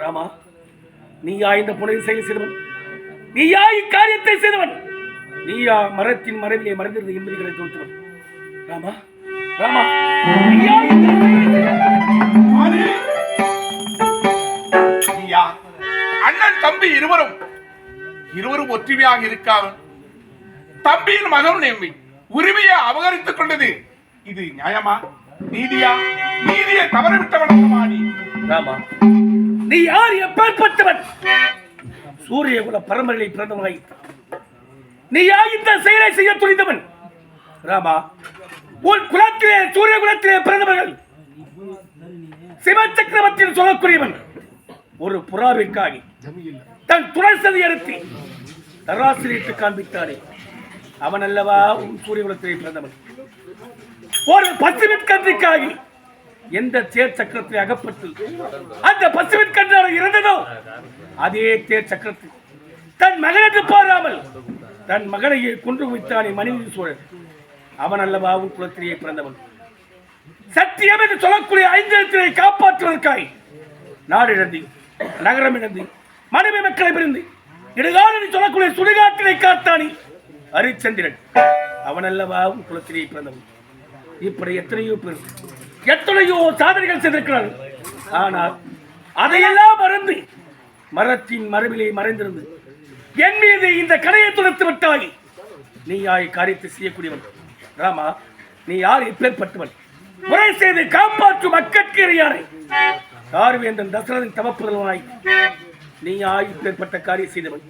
ராமா நீயா இந்த புனை செயல் செய்தவன் நீயா இக்காரியத்தை செய்தவன்? நீயா மரத்தின் மறைவிலே மறைந்திருந்த இன்பதிகளை தோற்றுவன்? ராமா ராமா. நீயா நீயா. அண்ணன் தம்பி இருவரும் இருவரும் ஒற்றுமையாக இருக்காமல் தம்பியின் மகன் நம்பி உரிமையை அபகரித்துக் கொண்டது. இது நியாயமா? நீதியா? நீதியை தவறவிட்டவன் ராமா. நீ யார் எப்பேற்பட்டவன் சூரிய குல பரம்பரையை பிறந்தவனாய். நீ யார் இந்த செயலை செய்ய துணிந்தவன்? ராமா உன் குலத்திலே சூரிய குலத்திலே பிறந்தவர்கள் சிவ சக்கரவர்த்தியில் சொல்லக்கூடியவன். ஒரு புறாவிற்காகி தன் துணை எடுத்து தராசிரியத்தை காண்பித்தானே. அவன் அல்லவா உன் சூரிய குலத்திலே பிறந்தவன்? ஒரு பசுவிற்கன்றிக்காகி எந்த தேர் சக்கரத்தை அகப்பட்டு அந்த பசுவின் கண்ணால் இருந்ததோ அதே தேர் சக்கரத்தை தன் மகனுக்கு பாராமல் தன் மகனையே கொன்று வைத்தானே மனைவி சோழன். அவன் அல்லவா உன் குலத்திலேயே பிறந்தவன்? சத்தியம் என்று சொல்லக்கூடிய ஐந்தத்தினை காப்பாற்றுவதற்காய் நாடு இழந்து நகரம் இழந்து மனைவி மக்களை பிரிந்து இடுகாடு சொல்லக்கூடிய சுடுகாட்டினை காத்தானி ஹரிச்சந்திரன் அவன் அல்லவா உன் குலத்திலேயே பிறந்தவன்? இப்படி எத்தனையோ பேர் எத்தனையோ சாதனைகள் செய்திருக்கிறார்கள் ஆனால் அதையெல்லாம் மறந்து மரத்தின் மரபிலே மறைந்திருந்து என் மீது இந்த கடையை துரத்து விட்டாய். நீ யாய் காரியத்தை செய்யக்கூடியவன். ராமா நீ யார் இப்பேற்பட்டவன்? முறை செய்து காப்பாற்றும் மக்கட்கு இறையானை யார்வேந்தன் தசரதன் தவப்புதல்வாய் நீ யாய் இப்பேற்பட்ட காரியம் செய்தவன்.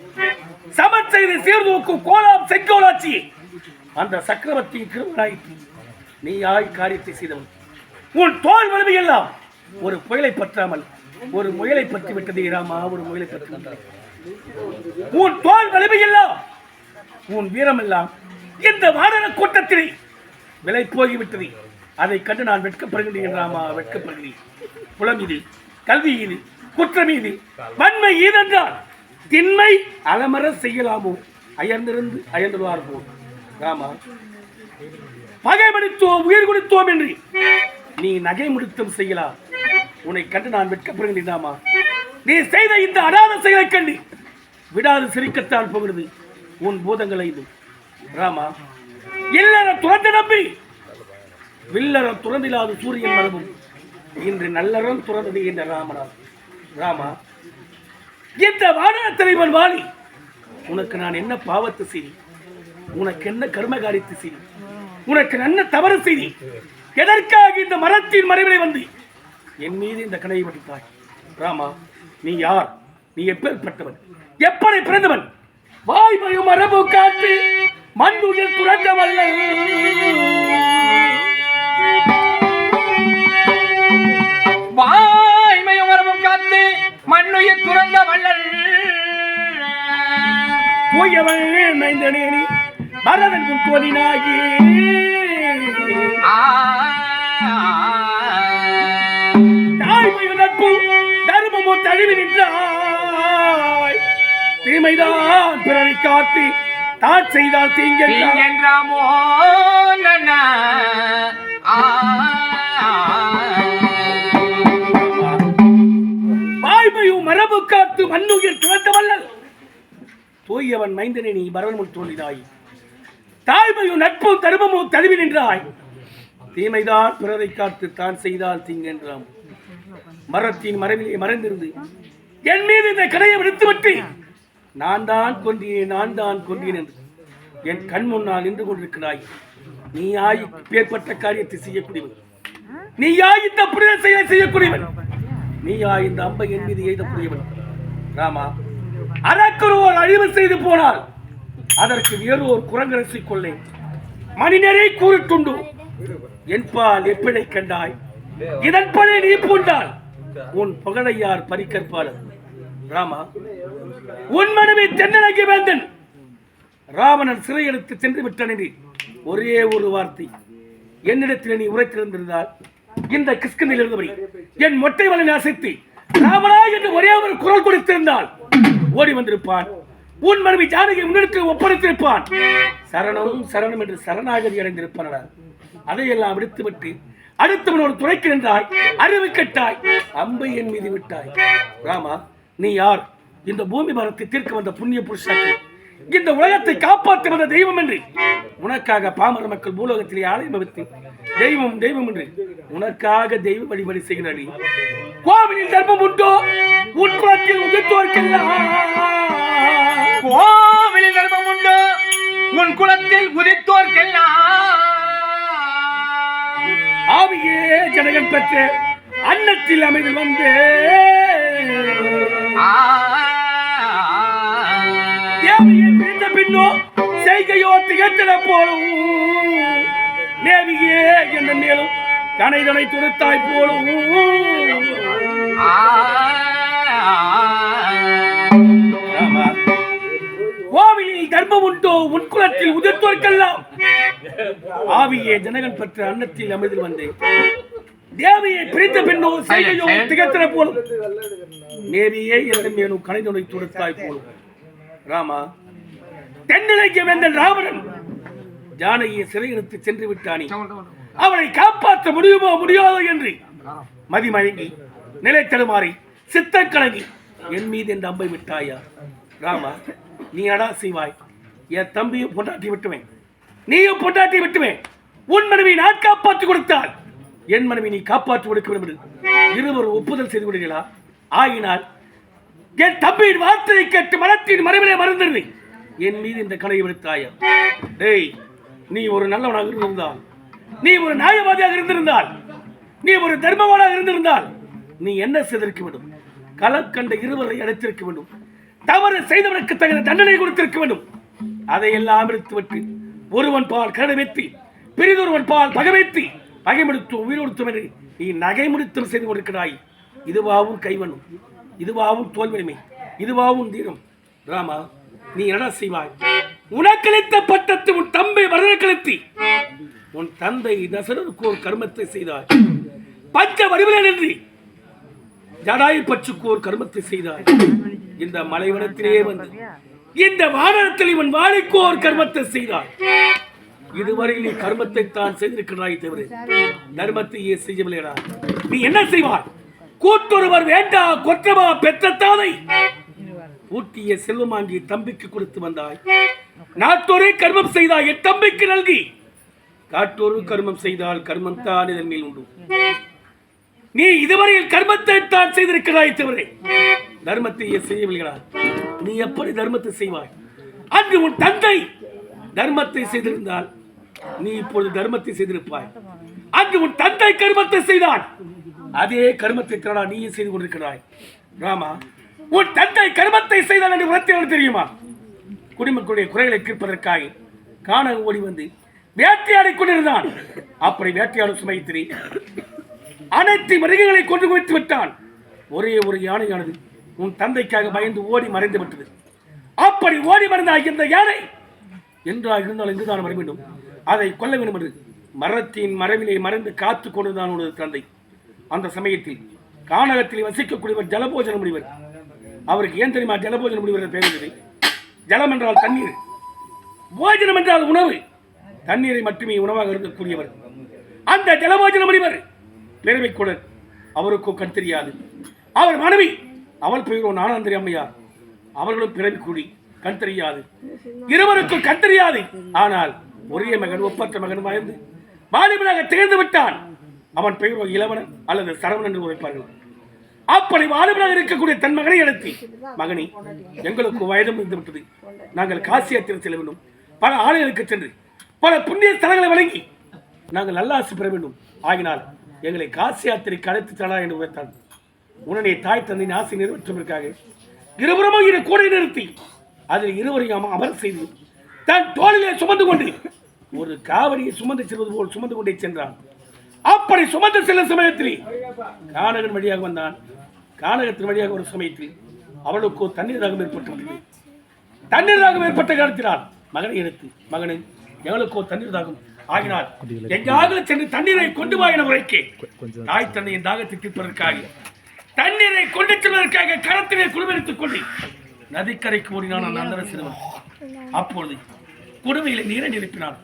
சமன் செய்து சீர்தூக்கும் கோலாம் செங்கோலாட்சி அந்த சக்கரவர்த்தியின் திருமணாயிற்று நீ யாய் காரியத்தை செய்தவன். உன் தோல் வலிமை எல்லாம் ஒரு புயலை பற்றாமல் ஒரு முயலை பற்றி விட்டது ராமா ஒரு முயலை பற்றி உன் தோல் வலிமை எல்லாம் உன் வீரம் எல்லாம் இந்த வாரண கூட்டத்தில் விலை போகிவிட்டது அதை கண்டு நான் வெட்கப்படுகிறேன் ராமா வெட்கப்படுகிறேன். புலம் இது கல்வி இது குற்றம் இது வன்மை ஈதென்றால் திண்மை அலமர செய்யலாமோ? அயர்ந்திருந்து அயர்ந்துவார் போல். ராமா பகை மடித்தோம் உயிர் கொடுத்தோம் என்று நீ நகை முடித்தம் செய்யலாம் உன்னை கண்டு நான் வெட்கப்படுகின்றாமா நீ செய்த இந்த அடாத செயலை கண்டு விடாது சிரிக்கத்தான் போகிறது உன் பூதங்களை இது. ராமா இல்லற துறந்து நம்பி வில்லறம் துறந்திலாது சூரியன் மரபும் இன்று நல்லறம் துறந்தது என்ற ராமனா ராமா இந்த வானர தலைவன் வாணி? உனக்கு நான் என்ன பாவத்தை செய்தி? உனக்கு என்ன கர்மகாரித்து செய்தி? உனக்கு என்ன தவறு செய்தி? எதற்காக இந்த மரத்தின் மறைவிலை வந்து? என் மீது இந்த கடையை வடித்தாய் ராமா நீ யார்? நீ எப்பேற்பட்டவன் எப்படி பிறந்தவன்? வாய்மையும் மரபு காத்து மண்ணுயில் துறந்தவல்ல வாய்மையும் மரபும் காத்து மண்ணுயிர் துறந்த வள்ளல் தூயவன் மைந்தனே பரதன் தோழினாகி தாய்மையும் நட்பும் தர்மமும் தழுவி நின்றாய். தீமைதான் பிறரை காத்து தான் செய்தால் தீங்கென்றாமோ. வாய்மையும் மரபு காத்து மண்ணுயிர் துறந்தவல்லல். தூயவன் மைந்தனை நீ பரவன் தோன்றினாய். தாய்மையும் நட்பும் தருமமும் தழுவி நின்றாய். தீமைதான் பிறரை காத்து தான் செய்தால் தீங்கென்றாம் மரத்தின் மரபிலே மறைந்திருந்து என் மீது இந்த கடையை விடுத்துவிட்டு நான் தான் கொன்றேன் நான் தான் கொன்றேன் என்று என் கண் முன்னால் நின்று கொண்டிருக்கிறாய். நீ ஆய் பேர்பட்ட காரியத்தை செய்யக்கூடியவன். நீ யாய் இந்த புனித செயலை செய்யக்கூடியவன். நீ யாய் இந்த அம்பை என் மீது எய்தக்கூடியவன் ராமா அறக்கொருவர் அழிவு செய்து போனால் அதற்கு வேறு ஒரு குரங்கரசை கொள்ளேன் மணிநரை கூறிட்டுண்டு என்பால் எப்பினை கண்டாய்? இதன் பணி நீ பூண்டால் உன் புகழையார் பறிக்கற்பாளர் ராமா உன் மனைவி தென்னகி வேந்தன். ராவணன் சிறையெடுத்து சென்று விட்டனடி ஒரே ஒரு வார்த்தை என்னிடத்தில் நீ உரைத்திருந்திருந்தால் இந்த கிஷ்கனில் இருந்தபடி என் மொட்டை வலை அசைத்து ராமனா என்று ஒரே ஒரு குரல் கொடுத்திருந்தால் ஓடி வந்திருப்பான். உன் மனைவி ஜானகி முன்னெடுத்து ஒப்படைத்திருப்பான். சரணம் சரணம் என்று சரணாகதி அடைந்திருப்பான் அதையெல்லாம் விடுத்துவிட்டு அடுத்தவன் ஒரு துறைக்கு நின்றாய் அறிவு கட்டாய் அம்பை என் மீது விட்டாய். ராமா நீ யார்? இந்த பூமி மரத்தை தீர்க்க வந்த புண்ணிய புருஷாக்கு. இந்த உலகத்தை காப்பாற்ற வந்த தெய்வம் என்று. உனக்காக பாமர மக்கள் பூலோகத்திலே ஆலயம் அமைத்து தெய்வம் தெய்வம் என்று. உனக்காக தெய்வ வழிபடி செய்கிறாடி கோவிலில் தர்மம் உண்டோ? உட்புறத்தில் உதிர்த்தோர்க்கெல்லாம். கோவிலில் தர்மம் உண்டு? உன் குலத்தில் உதித்தோர்க்கெல்லாம் ஆவியே ஜனகன் பெற்ற அன்னத்தில் அமைதி வந்து. ஆ. செய்கையோ திகழ்த்திட போலும்? நேவியே என்ற மேலும் கனைதனை துடுத்தாய் போலும். கோவிலில் தர்மம் உண்டோ? உன் குலத்தில் உதிர்த்தோர்க்கெல்லாம் ஆவியே ஜனகன் பெற்ற அன்னத்தில் அமைதில் வந்து தேவியை பிரிந்த பின்னோ செய்கையோ திகழ்த்திட போலும். நேவியே என்ற மேலும் கனைதனை துடுத்தாய் போலும். ராமா தென்னிலங்கிய வேந்தன் ராவணன் ஜானகியை சிறையிழுத்து சென்று விட்டானே. அவனை காப்பாற்ற முடியுமோ முடியாதோ என்று மதிமயங்கி நிலை தடுமாறி சித்தம் கலங்கி என் மீது இந்த அம்பை விட்டாயா? ராமா நீ அடா செய்வாய்? என் தம்பியும் பொண்டாட்டி விட்டுவேன். நீயும் பொண்டாட்டி விட்டுவேன். உன் மனைவி நான் காப்பாற்றி கொடுத்தால் என் மனைவி நீ காப்பாற்றி கொடுக்க வேண்டும் என்று இருவரும் ஒப்புதல் செய்து விடுகிறா ஆகினால் என் தம்பியின் வார்த்தையை கேட்டு மனத்தின் மறைவிலே மறந்தது என் மீது இந்த கலையை விடுத்தாயா? டேய் நீ ஒரு நல்லவனாக இருந்திருந்தால் நீ ஒரு நியாயவாதியாக இருந்திருந்தால் நீ ஒரு தர்மவானாக இருந்திருந்தால் நீ என்ன செய்திருக்க வேண்டும்? களம் கண்ட இருவரை அழைத்திருக்க வேண்டும். தவறு செய்தவனுக்கு தகுந்த தண்டனை கொடுத்திருக்க வேண்டும். அதையெல்லாம் எடுத்துவிட்டு ஒருவன் பால் கருணை பெரிதொருவன் பால் பகை வைத்து பகைமெடுத்து உயிரோடுத்தும் என்று நீ நகை முடித்தும் செய்து கொண்டிருக்கிறாய். இதுவாவும் கைவனும் இதுவாவும் தோல்விமை இதுவாவும் தீரம். ராமா நீ என்ன செய்வாய் உனக்களித்த பட்டத்து உன் தம்பை வரதக்களித்தி உன் தந்தை தசரனுக்கு ஒரு கர்மத்தை செய்தாய் பஞ்ச வடிவில் நின்றி ஜடாயு பச்சுக்கு ஒரு கர்மத்தை செய்தாய் இந்த மலைவனத்திலே வந்து இந்த வானத்தில் இவன் வாழைக்கு ஒரு கர்மத்தை செய்தாய் இதுவரை நீ கர்மத்தை தான் செய்திருக்கிறாய் தவிர தர்மத்தையே செய்யவில்லைடா. நீ என்ன செய்வாய்? கூட்டொருவர் வேண்டா கொற்றவா பெற்ற தாதை? ஊட்டிய செல்வமாங்கி தம்பிக்கு கொடுத்து வந்தாய். நாட்டோரே கர்மம் செய்தாய் என் தம்பிக்கு நல்கி. காட்டோரு கர்மம் செய்தால் கர்மம் தான் இதன் மேல் உண்டு. நீ இதுவரையில் கர்மத்தை தான் செய்திருக்கிறாய் தவிர தர்மத்தையே செய்யவில்லைகளா நீ எப்படி தர்மத்தை செய்வாய்? அன்று உன் தந்தை தர்மத்தை செய்திருந்தால் நீ இப்பொழுது தர்மத்தை செய்திருப்பாய். அன்று உன் தந்தை கர்மத்தை செய்தான் அதே கர்மத்தை நீயே செய்து கொண்டிருக்கிறாய். ராமா உன் தந்தை கருமத்தை செய்தால் என்று உணர்த்தி தெரியுமா குடிமக்களுடைய குறைகளை கேட்பதற்காக காண ஓடி வந்து வேட்டையாடி கொண்டிருந்தான். அப்படி வேட்டையாடும் சுமைத்திரி அனைத்து மிருகங்களை கொண்டு குவித்து விட்டான். ஒரே ஒரு யானையானது உன் தந்தைக்காக பயந்து ஓடி மறைந்து விட்டது. அப்படி ஓடி மறைந்த இந்த யானை என்றால் இருந்தால் இங்குதான் வர வேண்டும்? அதை கொல்ல வேண்டும் என்று மரத்தின் மறைவிலே மறைந்து காத்து கொண்டுதான் உனது தந்தை. அந்த சமயத்தில் கானகத்தில் வசிக்கக்கூடியவர் ஜலபோஜன முடிவர் அவருக்கு ஏன் தெரியுமா? ஜலபோஜன முனிவர் பேருந்தது ஜலம் என்றால் தண்ணீர். போஜனம் என்றால் உணவு. தண்ணீரை மட்டுமே உணவாக இருக்கக்கூடியவர். அந்த ஜலபோஜன முனிவர் பெருமை அவருக்கோ அவருக்கும் கண் தெரியாது. அவர் மனைவி அவள் பெயரோ நானாந்திரி அம்மையார் அவர்களும் பிறவி கூடி கண் தெரியாது. இருவருக்கும் கண் தெரியாது. ஆனால் ஒரே மகன் ஒப்பற்ற மகன் வாழ்ந்து வாலிபனாக திகழ்ந்து விட்டான். அவன் பெயரோ இளவன் அல்லது சரவணன் என்று உரைப்பார்கள். அப்படி வாலிபனாக இருக்கக்கூடிய தன் மகனை எடுத்து மகனே எங்களுக்கு வயதும் இருந்து விட்டது. நாங்கள் காசி யாத்திரை செல்ல வேண்டும். பல ஆலயங்களுக்கு சென்று பல புண்ணிய ஸ்தலங்களை வழங்கி நாங்கள் நல்லாசி பெற வேண்டும். ஆகினால் எங்களை காசி யாத்திரைக்கு அழைத்து தரா என்று உரைத்தான். உடனே தாய் தந்தையின் ஆசை நிறைவேற்றுவதற்காக இருபுறமும் இரு கூடை நிறுத்தி அதில் இருவரையும் அம- அமர செய்து தன் தோளிலே சுமந்து கொண்டு ஒரு காவடியை சுமந்து செல்வது போல் சுமந்து கொண்டே சென்றான். அப்படி சுமந்து சில சமயத்தில் கானகன் வழியாக வந்தான். கானகத்தின் வழியாக ஒரு சமயத்தில் அவளுக்கோ தண்ணீர் ராகம் ஏற்பட்டு தண்ணீர் ராகம் ஏற்பட்ட காலத்தினால் மகனை எடுத்து மகனை எங்களுக்கோ தண்ணீர் தாகம் ஆகினால் எங்காவது சென்று தண்ணீரை கொண்டு வா என உரைக்க தாய் தந்தையின் தாகத்தை தீர்ப்பதற்காக தண்ணீரை கொண்டு செல்வதற்காக கரத்திலே குழுவெடுத்துக் கொண்டு நதிக்கரைக்கு ஓடினான் அந்த அந்தர சிறுவன். அப்பொழுது குடுமையில் நீரை நிரப்பினான்.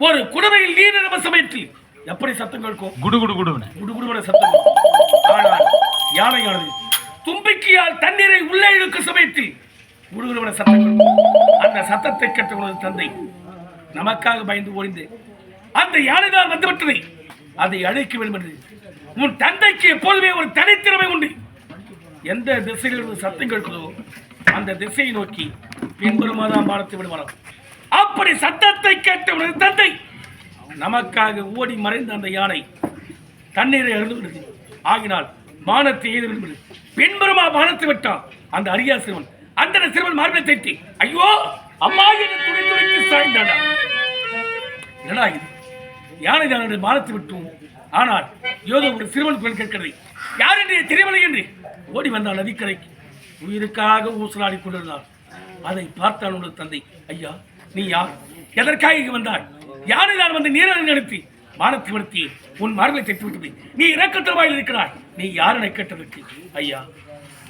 ஒரு குடுமையில் நீர் நிரம்ப சமயத்தில் எப்படி சத்தம் கேட்கும்? குடு குடு குடுன்னு குடுகுடுவன சத்தம் ஆனால் யானையானது தும்பிக்கையால் தண்ணீரை உள்ளே இழுக்கும் சமயத்தில் குடுகுடுவன சத்தம். அந்த சத்தத்தை கேட்ட உனது தந்தை. நமக்காக பயந்து ஓடிந்து அந்த யானைதான் வந்துவிட்டதை. அதை அழைக்க வேண்டும் என்று. உன் தந்தைக்கு எப்போதுமே ஒரு தனித்திறமை உண்டு. எந்த திசையிலிருந்து சத்தம் கேட்குதோ அந்த திசையை நோக்கி பின்புறமாதான் பாடத்தை விடுவாராம் அப்படி சத்தத்தை கேட்ட உனது தந்தை நமக்காக ஓடி மறைந்த அந்த யானை தண்ணீரை அழுது விடுது ஆகினால் மானத்தை எய்து விடுவது பின்புறமா மானத்தை விட்டான்? அந்த அரியா சிறுவன். அந்த சிறுவன் மார்பை தைத்து ஐயோ அம்மா என்று துணி துணைக்கு சாய்ந்தாடா. என்னடா இது? யானை தானது மானத்தை விட்டோம்? ஆனால் ஏதோ ஒரு சிறுவன் குரல் கேட்கிறது. யார் என்று தெரியவில்லை என்று. ஓடி வந்தான் நதிக்கரைக்கு. உயிருக்காக ஊசலாடி கொண்டிருந்தான் அதை பார்த்தான் உனது தந்தை. ஐயா நீ யார்? எதற்காக இங்கு வந்தாய்? யானை நான் வந்து நீரை நடத்தி மானத்தை விடுத்தி உன் மார்பை தைத்து விட்டது நீ இறக்கத்தில் வாயில் இருக்கிறாய். நீ யார் என கேட்டதற்கு ஐயா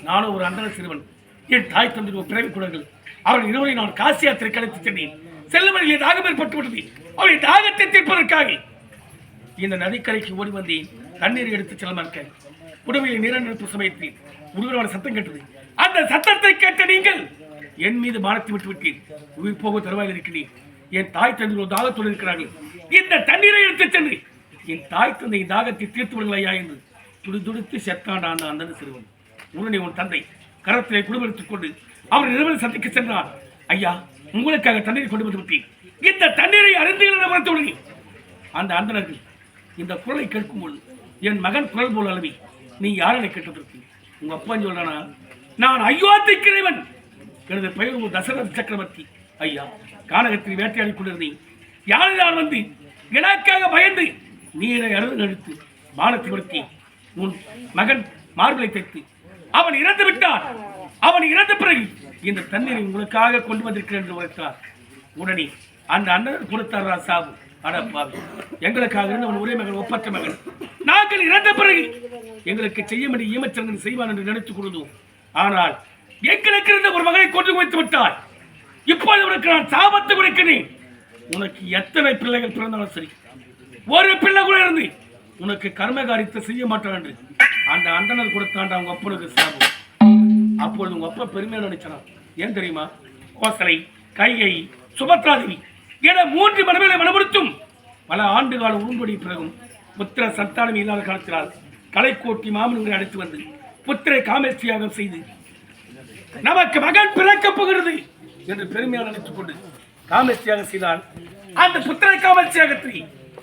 நானும் ஒரு அந்தர சிறுவன். என் தாய் தந்தை ஒரு பிறவி குழந்தைகள். அவர்கள் இருவரை நான் காசி யாத்திரை கலைத்து சென்றேன். செல்லும் வழியில் தாகம் ஏற்பட்டு விட்டது அவளை தாகத்தை தீர்ப்பதற்காக. இந்த நதிக்கரைக்கு ஓடி வந்தேன் தண்ணீர் எடுத்து செல்ல மறுக்க உடமையில் நிறநிறுப்பு சமயத்தில் உருவரான சத்தம் கேட்டது. அந்த சத்தத்தை கேட்ட நீங்கள் என் மீது மானத்தை விட்டு விட்டீர் உயிர் போக தருவாயில் இருக்கிறேன் என் தாய் தந்தை ஒரு தாகத்தோடு இருக்கிறார்கள். இந்த தண்ணீரை எடுத்து சென்று என் தாய் தந்தை தாகத்தை தீர்த்து விடுங்கள் ஐயா என்று துடி துடித்து அந்த சிறுவன். உடனே உன் தந்தை கரத்திலே குடும்பத்துக் கொண்டு அவர் நிறுவன சந்திக்க சென்றார். ஐயா உங்களுக்காக தண்ணீரை கொண்டு வந்து விட்டேன். இந்த தண்ணீரை அருந்துகிற மரத்துடனே அந்த அந்தனர்கள் இந்த குரலை கேட்கும்போது என் மகன் குரல் போல் அளவி நீ யாரனை கேட்டதற்கு? உங்க அப்பா சொல்றானா நான் அயோத்திக்கிறவன் எனது பெயர் தசரத் தசரத சக்கரவர்த்தி. ஐயா கானகத்தில் வேட்டையாடி கொண்டிருந்தேன் யாரை வந்து எனக்காக பயந்து நீரை அருள் நடித்து மானத்தை கொடுத்தி உன் மகன் மார்பிளை தைத்து அவன் இறந்து விட்டான். அவன் இறந்த பிறகு இந்த தண்ணீரை உங்களுக்காக கொண்டு வந்திருக்கிறேன் என்று உரைத்தார். உடனே அந்த அண்ணன் கொடுத்தார் சாவு. அடப்பாவி எங்களுக்காக இருந்தவன் ஒரே மகன் ஒப்பற்ற மகன். நாங்கள் இறந்த பிறகு எங்களுக்கு செய்ய வேண்டிய ஈமச்சரங்கன் செய்வான் என்று நினைத்துக் கொடுத்தோம் ஆனால் எங்களுக்கு இருந்த ஒரு மகனை கொண்டு வைத்து விட்டார். இப்போது இவருக்கு நான் சாபத்தை கொடுக்கிறேன். உனக்கு எத்தனை பிள்ளைகள் பிறந்தாலும் சரி. ஒரு பிள்ளை கூட இருந்து உனக்கு கர்மகாரியத்தை செய்ய மாட்டான் என்று. அந்த அண்டனர் கொடுத்தாண்ட அவங்க அப்பனுக்கு சாபம். அப்பொழுது உங்க அப்பா பெருமையா நினைச்சான் ஏன் தெரியுமா? கோசலை கைகை சுபத்ராதேவி என மூன்று மனைவிகளை மனமுடுத்தும் பல ஆண்டு கால உரும்படி பிறகும் புத்திர சந்தானம் இல்லாத காலத்தினால் கலைக்கோட்டி மாமன்களை அழைத்து வந்து புத்திரை காமேட்சியாகம் செய்து நமக்கு மகன் பிறக்கப் போகிறது. என்று பெருமையாக நினைத்துக் கொண்டு காமேட்சியாகம் செய்தால் அந்த புத்திரை காமேட்சியாகத்தை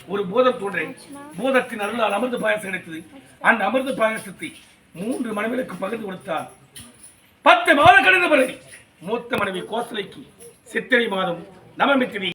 ஒரு போதம் தோன்றேன். பூதத்தின் அருளால் அமிர்த பாயசம் கிடைத்தது. அந்த அமிர்த பாயசத்தை மூன்று மனைவிகளுக்கு பகிர்ந்து கொடுத்தார் பத்து மாதம் கடந்த பிறகு மூத்த மனைவி கோசலைக்கு சித்திரை மாதம் நவமித்திரி